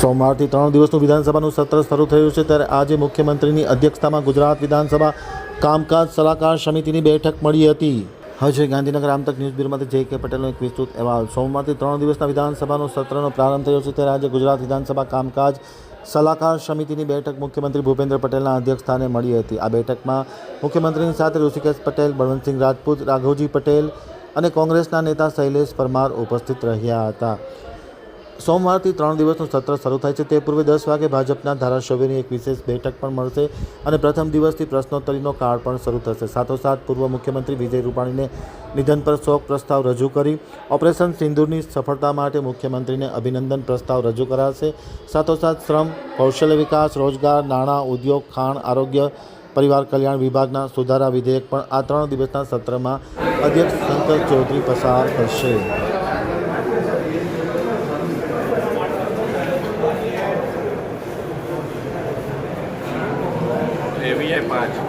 સોમવારથી ત્રણ દિવસનું વિધાનસભાનું સત્ર શરૂ થયું છે ત્યારે આજે મુખ્યમંત્રીની અધ્યક્ષતામાં ગુજરાત વિધાનસભા કામકાજ સલાહકાર સમિતિની બેઠક મળી હતી. હજે ગાંધીનગર. આમતક ન્યૂઝ બ્યુરોમાંથી જે કે પટેલનો એક વિસ્તૃત અહેવાલ. સોમવારથી ત્રણ દિવસના વિધાનસભાનો સત્રનો પ્રારંભ થયો છે ત્યારે આજે ગુજરાત વિધાનસભા કામકાજ સલાહકાર સમિતિની બેઠક મુખ્યમંત્રી ભૂપેન્દ્ર પટેલના અધ્યક્ષસ્થાને મળી હતી. આ બેઠકમાં મુખ્યમંત્રીની સાથે ઋષિકેશ પટેલ, બળવંતસિંહ રાજપૂત, રાઘવજી પટેલ અને કોંગ્રેસના નેતા શૈલેષ પરમાર ઉપસ્થિત રહ્યા હતા. સોમવારથી ત્રણ દિવસનું સત્ર શરૂ થાય છે. તે પૂર્વે દસ વાગે ભાજપના ધારાસભ્યોની એક વિશેષ બેઠક પણ મળશે અને પ્રથમ દિવસથી પ્રશ્નોત્તરીનો કાળ પણ શરૂ થશે. સાથોસાથ પૂર્વ મુખ્યમંત્રી વિજય રૂપાણીને નિધન પર શોક પ્રસ્તાવ રજૂ કરી. ઓપરેશન સિંધુની સફળતા માટે મુખ્યમંત્રીને અભિનંદન પ્રસ્તાવ રજૂ કરાશે. સાથોસાથ શ્રમ, કૌશલ્ય વિકાસ, રોજગાર, નાણાં, ઉદ્યોગ, ખાણ, આરોગ્ય, પરિવાર કલ્યાણ વિભાગના સુધારા વિધેયક પણ આ ત્રણ દિવસના સત્રમાં અધ્યક્ષ શંકર ચૌધરી પસાર કરશે. Eu ia hepática.